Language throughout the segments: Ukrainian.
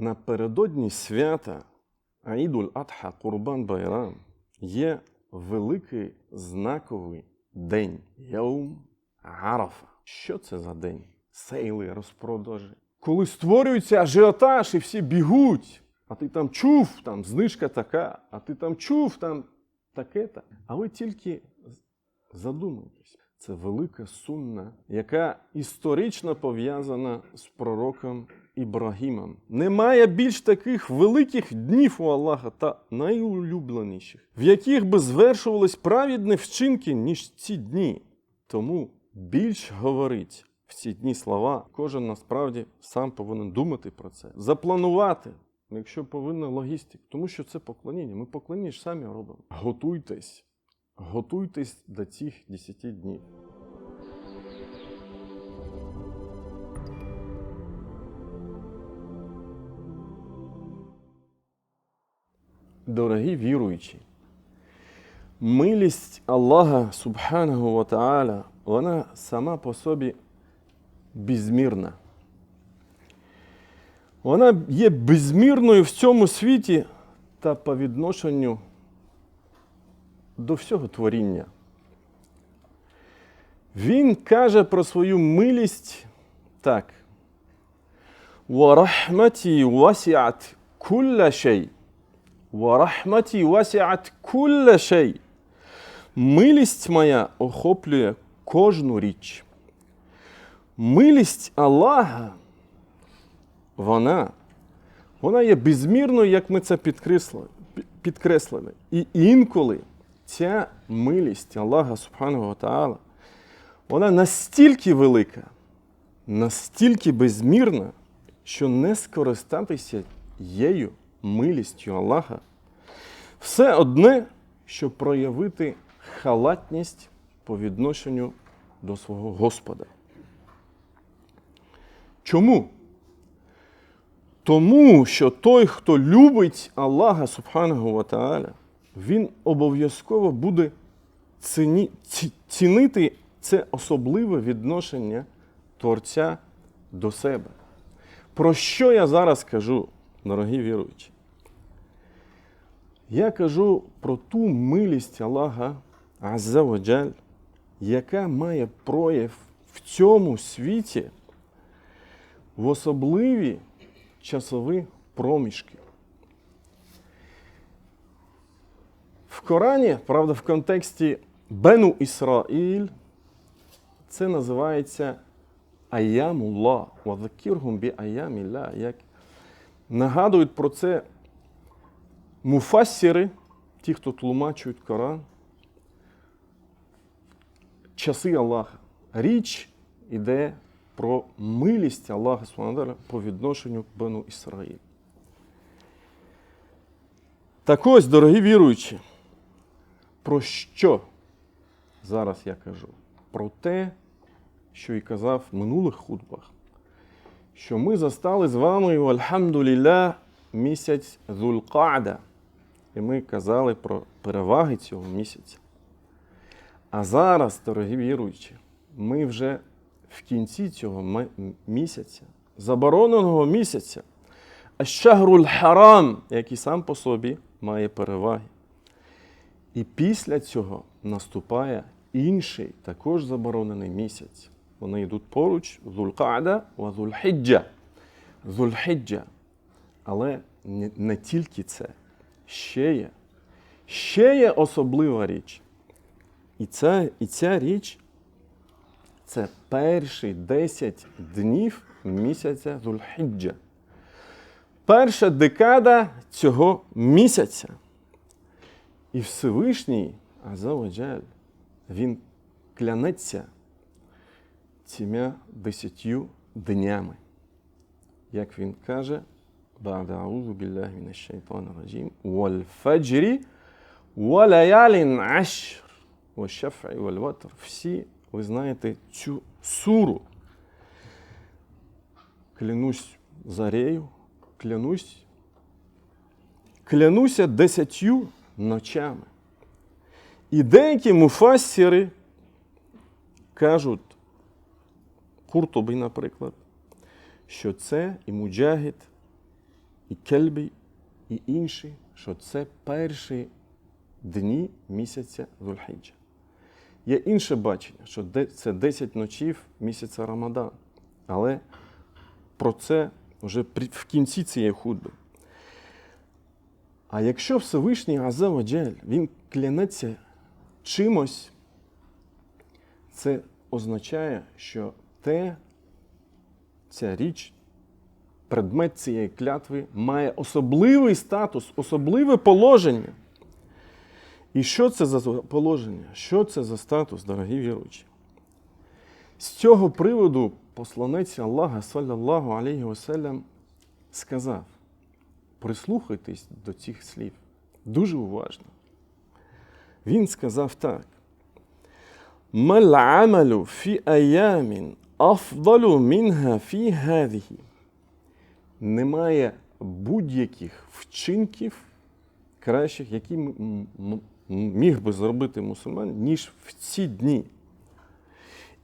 Напередодні свята Аїдуль Адха Курбан Байрам є великий знаковий день Яум Арафа. Що це за день? Сейли, розпродажі. Коли створюється ажіотаж і всі бігуть, а ти там чув, там знижка така, а ти там чув, там таке-та. А ви тільки задумайтесь. Це велика сунна, яка історично пов'язана з пророком Ібрагімом. Немає більш таких великих днів у Аллаха та найулюбленіших, в яких би звершувались праведні вчинки, ніж ці дні. Тому більш говорить в ці дні слова, кожен насправді сам повинен думати про це, запланувати. Якщо повинна логістика, тому що це поклоніння. Ми поклоніння ж самі робимо. Готуйтесь, готуйтесь до цих 10 днів. Дорогі віруючі, милість Аллаха Субханаху Ва вона сама по собі безмірна. Вона є безмірною в цьому світі та по відношенню до всього творіння. Він каже про свою милість так. وَرَحْمَتِي وَسِعَتْ كُلَّ شَيْء وَرَحْمَتِي وَسِعَتْ كُلَّ شَيْء Милість моя охоплює кожну річ. Милість Аллаха, вона, вона є безмірною, як ми це підкреслили. підкреслили. І інколи ця милість Аллаха Субхану Та'ала, вона настільки велика, настільки безмірна, що не скористатися її милістю Аллаха, все одне, щоб проявити халатність по відношенню до свого Господа. Чому? Тому що той, хто любить Аллаха Субханого Ва Та'аля, він обов'язково буде ціні, ці- цінити це особливе відношення Творця до себе. Про що я зараз кажу, дорогі віруючі? Я кажу про ту милість Аллаха Азза ва Джаль, яка має прояв в цьому світі в особливі часові проміжки. В Корані, правда, в контексті Бену Ісраїль, це називається Аямулла, бі аямілля. Як нагадують про це муфассіри, ті, хто тлумачують Коран, часи Аллаха. Річ іде про милість Аллаха Субхану по відношенню Бену Ісраїль. Так ось, дорогі віруючі, про що зараз я кажу? Про те, що і казав в минулих хутбах, що ми застали з вами, альхамдулілля, місяць Зулqa'да. І ми казали про переваги цього місяця. А зараз, дорогі віруючі, ми вже в кінці цього місяця, забороненого місяця, Ащагруль Харам, який сам по собі має переваги. І після цього наступає інший, також заборонений місяць. Вони йдуть поруч Зулqa'да ва Зульхіджа. Зульхіджа. Але не тільки це. Ще є. Ще є особлива річ. І ця, і ця річ це перші 10 днів місяця Зульхіджа. Перша декада цього місяця. І Всевишній, Азаваджаль, він клянеться цими десятью днями. Як він каже, Бадаулу білляхі мінашайтан раджім, валь фаджрі, валаялін ашр, ващаф'і вальватр. Всі ви знаєте цю суру. Клянусь зарею, клянусь, клянуся десятью ночами. І деякі муфассіри кажуть, Куртуби, наприклад, що це і Муджагід і Кельбі, і інші, що це перші дні місяця Зульхіджа. Є інше бачення, що це 10 ночів місяця Рамадан. Але про це вже в кінці цієї худби. А якщо Всевишній Азаваджель, він клянеться чимось, це означає, що те, ця річ, предмет цієї клятви має особливий статус, особливе положення. І що це за положення? Що це за статус, дорогі віруючі? З цього приводу посланець Аллаха, саллаллаху алейхі васелям, сказав: прислухайтесь до цих слів дуже уважно. Він сказав так: Мал амалу фі аямін афдалу мінга фі гадіхі. Немає будь-яких вчинків кращих, які міг би зробити мусульман, ніж в ці дні.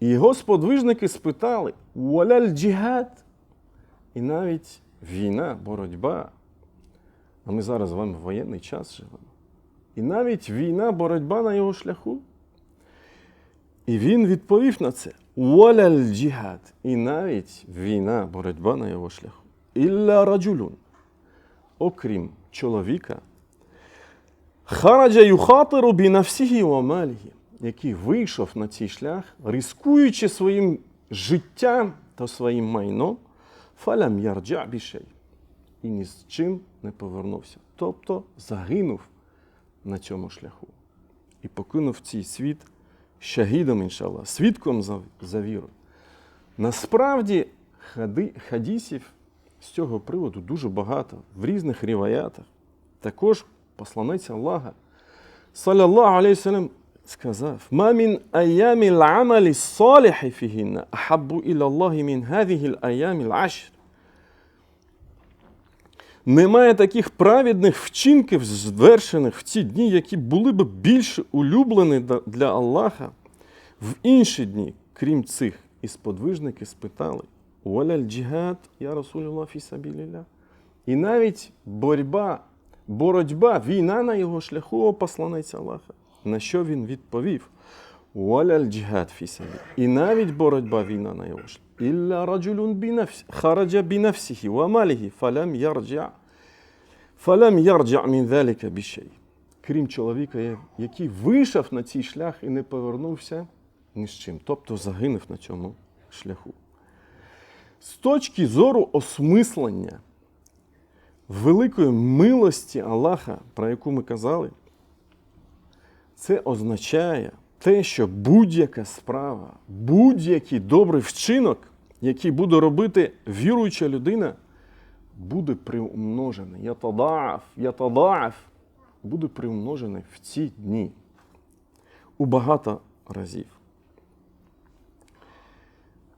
І його сподвижники спитали: Уаляль джихад? І навіть війна, боротьба. А ми зараз з вами в воєнний час живемо. І навіть війна, боротьба на його шляху. І він відповів на це: Уаляль джихад. І навіть війна, боротьба на його шляху. Ілля раджулюн. Окрім чоловіка, хараджа юхатиру бінафсігі ва малігі, який вийшов на цей шлях, рискуючи своїм життям та своїм майном, фалям ярджа бішей. І ні з чим не повернувся. Тобто загинув на цьому шляху і покинув цей світ шагідом, іншаллах, свідком за, за віру. Насправді хади, хадісів з цього приводу дуже багато в різних ріваятах. Також посланець Аллаха, саллаллаху алейхи салям, сказав: Ма мін аямі l'амалі саліхі фігінна, ахаббу іля Аллахі мін хадіхі l'aямі l'ашр. Немає таких праведних вчинків, звершених в ці дні, які були б більш улюблені для Аллаха в інші дні, крім цих. І сподвижники спитали: Уаляль джихад, я Расулюлlah фі сабілілля. І навіть боротьба, боротьба, війна на його шляху, о посланець Аллаха. На що він відповів? Уаляль джихад фі сабілі. І навіть боротьба, війна на його шляху. Ілля раджулюн бінафсі, хараджа бінафсіхі ва маліхі, фалям ярджа. Фалям ярджа мін заліка бішей. Крім чоловіка, який вийшов на цей шлях і не повернувся ні з чим, тобто загинув на цьому шляху. З точки зору осмислення великої милості Аллаха, про яку ми казали, це означає те, що будь-яка справа, будь-який добрий вчинок, який буде робити віруюча людина, буде приумножений. Ятадаф, ятадаф, буде приумножений в ці дні у багато разів.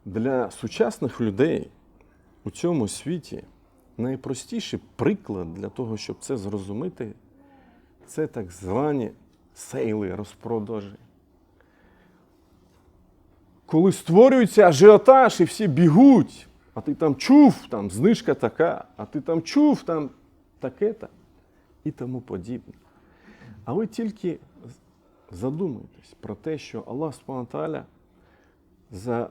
Для сучасних людей у цьому світі найпростіший приклад для того, щоб це зрозуміти, це так звані сейли розпродажі. Коли створюється ажіотаж і всі бігуть, а ти там чув, там знижка така, а ти там чув, там таке-то і тому подібне. А ви тільки задумайтесь про те, що Аллах Субхану за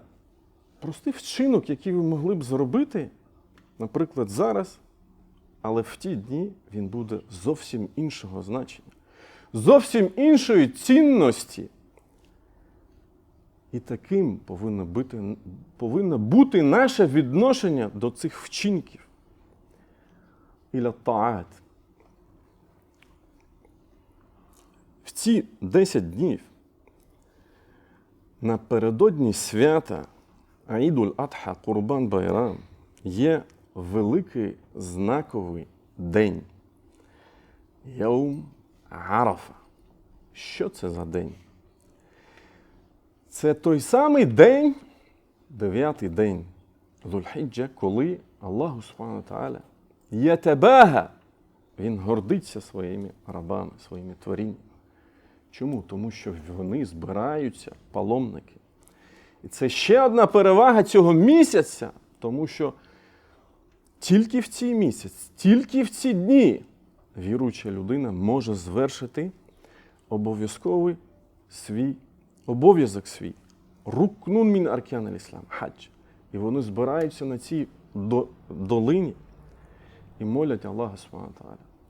простий вчинок, який ви могли б зробити, наприклад, зараз, але в ті дні він буде зовсім іншого значення, зовсім іншої цінності. І таким повинно бути, повинно бути наше відношення до цих вчинків. Іля таат. В ці 10 днів напередодні свята Аїдуль Адха Курбан Байрам є великий знаковий день. Яум Арафа. Що це за день? Це той самий день, дев'ятий день Зульхіджа, коли Аллаху Тааля Ятабага, Він гордиться своїми рабами, своїми творіннями. Чому? Тому що вони збираються паломники. І це ще одна перевага цього місяця, тому що тільки в цей місяць, тільки в ці дні віруюча людина може звершити обов'язковий свій обов'язок свій. Рукнун мін аркан іслам, хадж. І вони збираються на цій до- долині і молять Аллаха Субхану.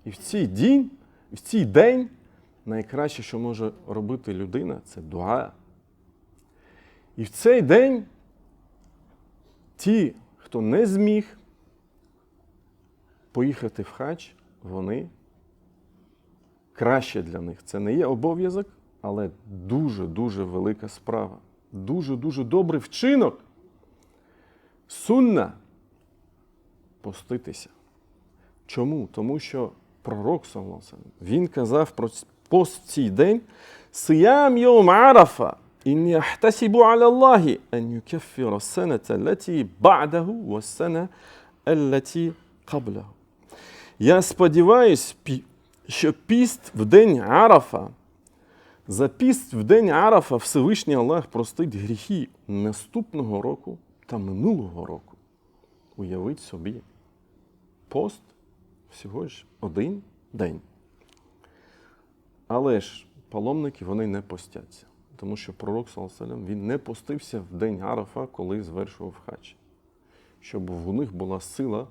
І в цей день, в цей день найкраще, що може робити людина, це дуа. І в цей день ті, хто не зміг поїхати в хадж, вони краще для них. Це не є обов'язок, але дуже-дуже велика справа. Дуже-дуже добрий вчинок. Сунна поститися. Чому? Тому що пророк він казав про пост цей день Сиям йом арафа і яхтасібу аля Аллахі ан бадагу, сената латі бадаху кабляху. Я сподіваюсь, що піст в день арафа за піст в день Арафа Всевишній Аллах простить гріхи наступного року та минулого року. Уявіть собі, пост всього ж один день. Але ж паломники вони не постяться, тому що пророк Саласалям він не постився в день Арафа, коли звершував хадж, щоб в них була сила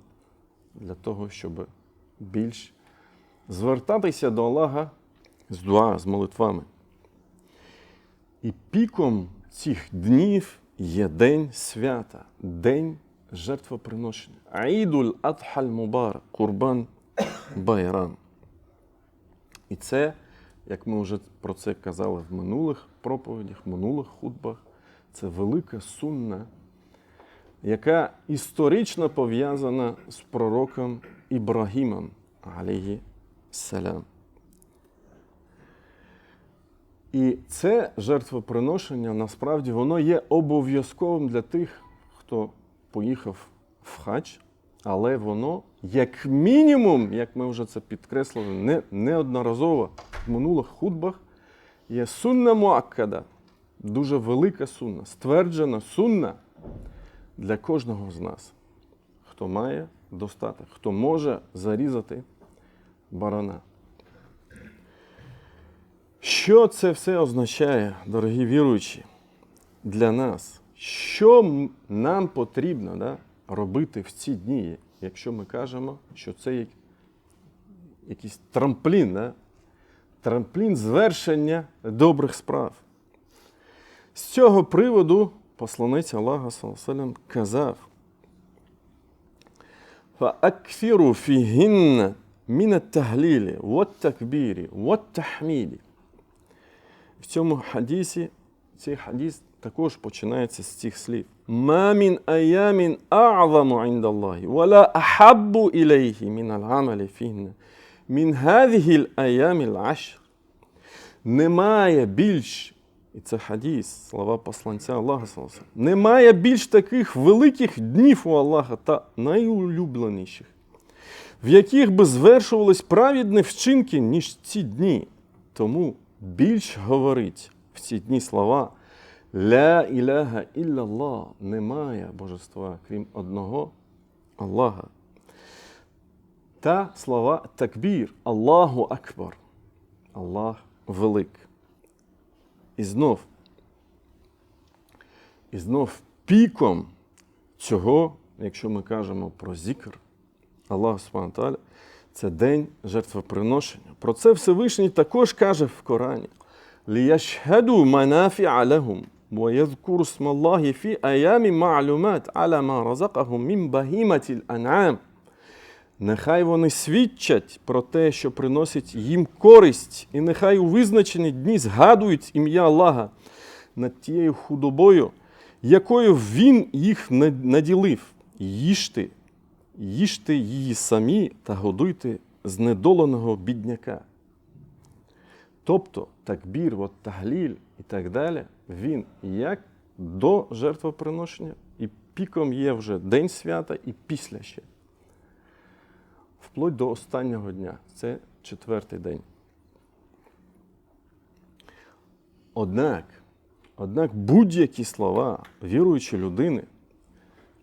для того, щоб більш звертатися до Аллаха з дуа, з молитвами. І піком цих днів є день свята, день жертвоприношення. Аїдуль Адхаль Мубарак, Курбан Байрам. І це, як ми вже про це казали в минулих проповідях, в минулих хутбах, це велика сунна, яка історично пов'язана з пророком Ібрагімом, алейхі салям. І це жертвоприношення насправді воно є обов'язковим для тих, хто поїхав в хадж, але воно, як мінімум, як ми вже це підкреслили не, неодноразово в минулих худбах, є сунна муаккада, дуже велика сунна, стверджена сунна для кожного з нас, хто має достаток, хто може зарізати барана. Що це все означає, дорогі віруючі, для нас? Що нам потрібно да, робити в ці дні, якщо ми кажемо, що це якийсь трамплін, да? трамплін звершення добрих справ? З цього приводу посланець Аллаха Саласалям казав, фаакфіру фігінна міна таглілі, вот такбірі, вот тахмілі в цьому хадісі, цей хадіс також починається з цих слів. «Ма аямін а'заму індаллахі, вала ахаббу ілейхі мін ал'амалі фігна, мін гадхі л'аямі л'ашр». Немає більш, і це хадіс, слова посланця Аллаха, немає більш таких великих днів у Аллаха та найулюбленіших, в яких би звершувались праведні вчинки, ніж ці дні. Тому більш говорить в ці дні слова Ля іляха іллаллах, немає божества, крім одного Аллаха. Та слова такбір, Аллаху Акбар. Аллах велик. І знов, і знов піком цього, якщо ми кажемо про зікр, Аллах Тааля, це день жертвоприношення. Про це Всевишній також каже в Корані. ليشهدوا منافع لهم ويذكروا اسم الله في أيام معلومات على ما رزقهم من بهيمة الأنعام Нехай вони свідчать про те, що приносить їм користь, і нехай у визначені дні згадують ім'я Аллаха над тією худобою, якою Він їх над- наділив. Їжте, їжте її самі та годуйте знедоленого бідняка. Тобто такбір, от тагліль і так далі, він як до жертвоприношення, і піком є вже день свята і після ще. Вплоть до останнього дня. Це четвертий день. Однак, однак будь-які слова віруючої людини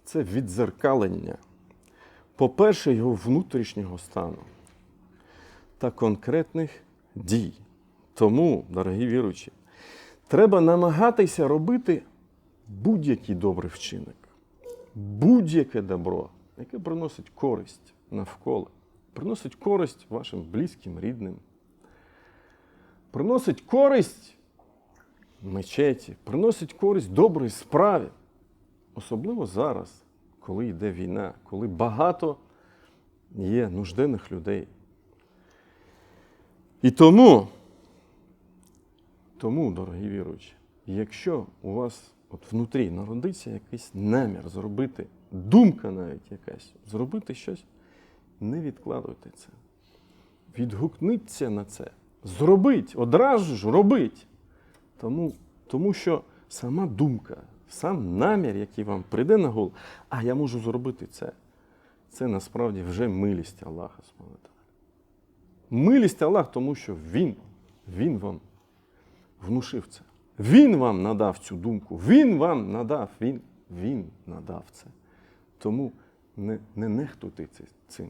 це відзеркалення. По-перше, його внутрішнього стану та конкретних дій. Тому, дорогі віручі, треба намагатися робити будь-який добрий вчинок, будь-яке добро, яке приносить користь навколо, приносить користь вашим близьким, рідним, приносить користь мечеті, приносить користь добрій справі. Особливо зараз, коли йде війна, коли багато є нужденних людей. І тому, тому, дорогі віруючі, якщо у вас от внутрі народиться якийсь намір зробити, думка навіть якась, зробити щось, не відкладуйте це. Відгукніться на це. Зробіть, одразу ж робіть. Тому, тому що сама думка, сам намір, який вам прийде на голову, а я можу зробити це, це насправді вже милість Аллаха. Милість Аллах, тому що Він, Він вам внушив це. Він вам надав цю думку, Він вам надав, Він, він надав це. Тому не, не нехтуйте цим.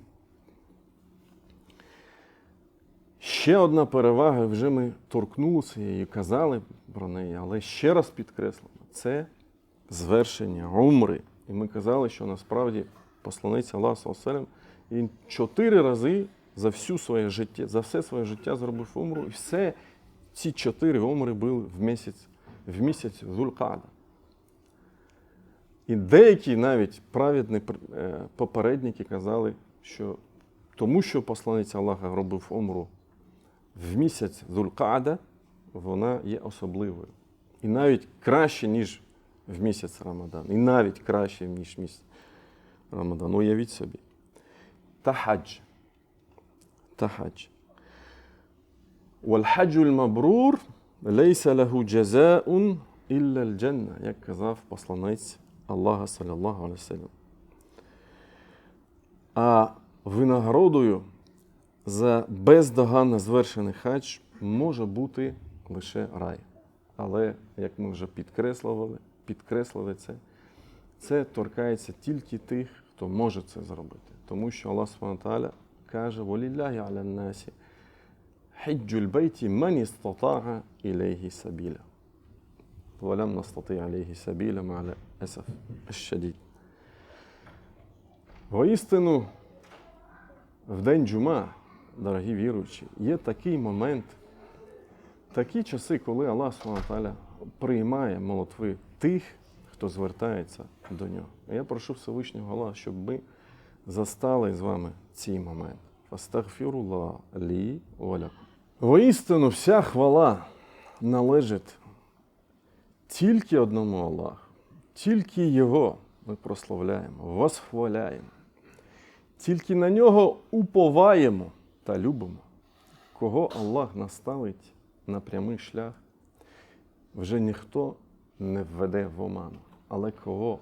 Ще одна перевага, вже ми торкнулися і казали про неї, але ще раз підкреслимо, це звершення умри. І ми казали, що насправді посланець Аллах Салселем, він чотири рази за всю своє життя, за все своє життя зробив умру, і все ці чотири умри були в місяць, в місяць Зулькада. І деякі навіть праведні е, попередники казали, що тому що посланець Аллаха робив умру в місяць Зулькада, вона є особливою. І навіть краще, ніж в місяць Рамадан. І навіть краще, ніж місяць Рамадан. Уявіть собі. Та хадж. Та хадж. والحج المبرور ليس له جزاء إلا الجنة, як казав посланець Аллаха, саллаллаху алейхи вассалям. А винагородою за бездоганно звершений хадж може бути лише рай. Але, як ми вже підкреслювали, підкреслили це. Це торкається тільки тих, хто може це зробити. Тому що Аллах Субтитруваталя каже, воліллягі аля насі, мені статага ілейгі сабіля. Валям настати алейгі сабіля маля есаф щадіть. Воістину, в день джума, дорогі віруючі, є такий момент, такі часи, коли Аллах Субтитруваталя приймає молотви тих, хто звертається до нього. Я прошу Всевишнього Аллаха, щоб ми застали з вами цей момент. Фастагфірулlah лі валякум. Воістину, вся хвала належить тільки одному Аллаху, тільки Його ми прославляємо, восхваляємо, тільки на нього уповаємо та любимо. Кого Аллах наставить на прямий шлях, вже ніхто не введе в оману. Але кого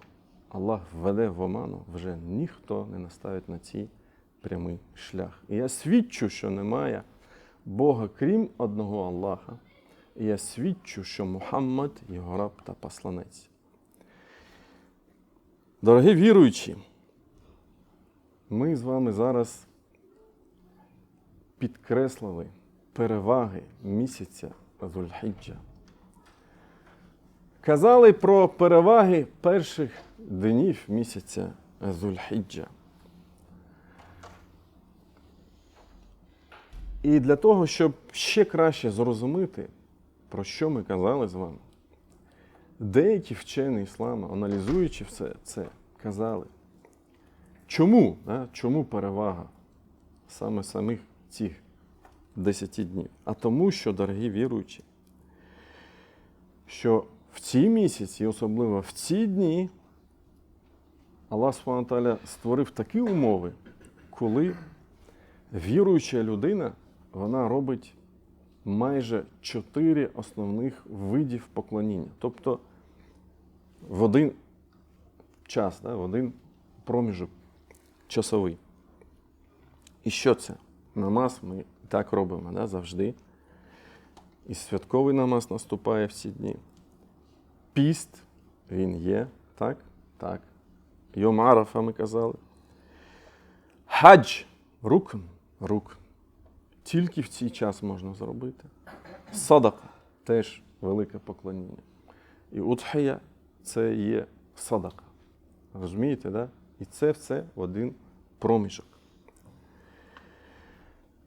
Аллах введе в оману, вже ніхто не наставить на цей прямий шлях. І я свідчу, що немає Бога крім одного Аллаха. І я свідчу, що Мухаммад його раб та посланець. Дорогі віруючі, ми з вами зараз підкреслили переваги місяця Зульхіджа. Казали про переваги перших днів місяця Зульхіджа. І для того, щоб ще краще зрозуміти, про що ми казали з вами, деякі вчені ісламу, аналізуючи все це, казали, чому, да, чому перевага саме самих цих 10 днів? А тому, що, дорогі віруючі, що в ці місяці, особливо в ці дні, Аллах Субхану створив такі умови, коли віруюча людина вона робить майже чотири основних видів поклоніння. Тобто в один час, да, в один проміжок часовий. І що це? Намаз ми так робимо да, завжди. І святковий намаз наступає в ці дні. Піст, він є, так? Так. Йом ми казали. Хадж рукн, рукн. Тільки в цей час можна зробити. Садака теж велике поклоніння. І удхія це є садака. Розумієте, да? І це все в один проміжок.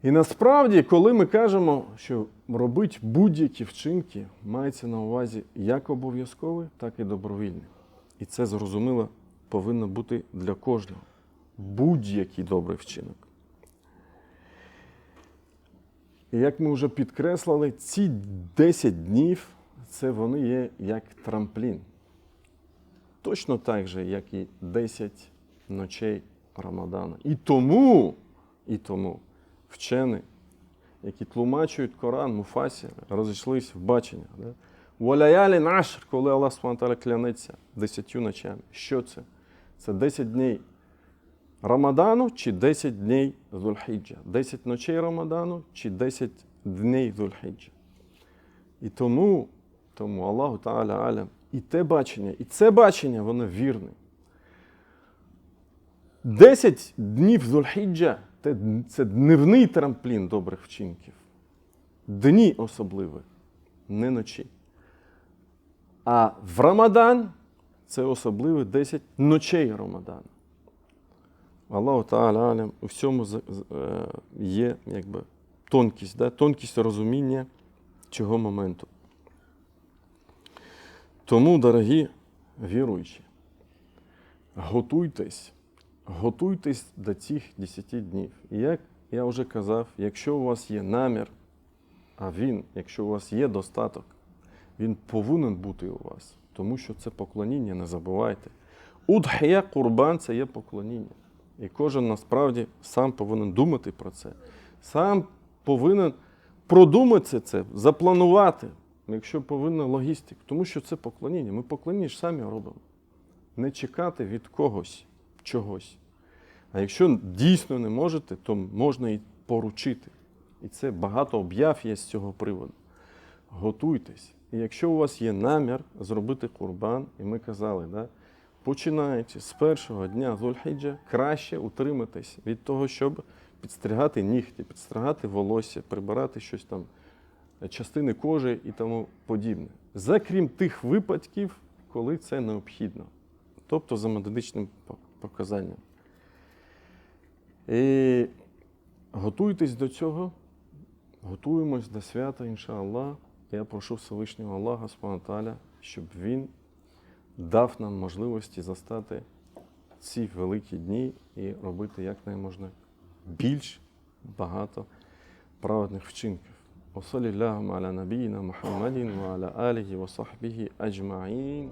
І насправді, коли ми кажемо, що робити будь-які вчинки, мається на увазі як обов'язковий, так і добровільний. І це зрозуміло повинно бути для кожного. Будь-який добрий вчинок. І як ми вже підкреслили, ці 10 днів це вони є як трамплін. Точно так же, як і 10 ночей Рамадана. І тому, і тому вчені, які тлумачують Коран, Муфасі, розійшлись в бачення. Да? Валяялі нашр, коли Аллах Субтитры клянеться десятью ночами. Що це? Це 10 днів Рамадану чи 10 днів Зульхіджа? 10 ночей Рамадану чи 10 днів Зульхіджа? І тому, тому Аллаху Та'аля Алям, і те бачення, і це бачення, воно вірне. 10 днів Зульхіджа це, дневний трамплін добрих вчинків. Дні особливі, не ночі. А в Рамадан це особливі 10 ночей Рамадану. Аллаху Та'аля Алям, у всьому е, є якби, тонкість, да? тонкість розуміння цього моменту. Тому, дорогі віруючі, готуйтесь, готуйтесь до цих 10 днів. І як я вже казав, якщо у вас є намір, а він, якщо у вас є достаток, він повинен бути у вас, тому що це поклоніння, не забувайте. Удхія курбан це є поклоніння. І кожен насправді сам повинен думати про це. Сам повинен продумати це, запланувати, якщо повинна логістика. Тому що це поклоніння. Ми поклоніння ж самі робимо. Не чекати від когось чогось. А якщо дійсно не можете, то можна і поручити. І це багато об'яв є з цього приводу. Готуйтесь. І якщо у вас є намір зробити курбан, і ми казали, да, починаючи з першого дня Зульхіджа, краще утриматись від того, щоб підстригати нігті, підстригати волосся, прибирати щось там, частини кожи і тому подібне. Закрім тих випадків, коли це необхідно. Тобто за медичним показанням. І готуйтесь до цього, готуємось до свята, іншаллах. Я прошу Всевишнього Аллаха Субтитры, щоб Він дав нам можливості застати ці великі дні і робити якнайможна більш багато праведних вчинків. وصلى اللهم على نبينا محمد وعلى آله وصحبه أجمعين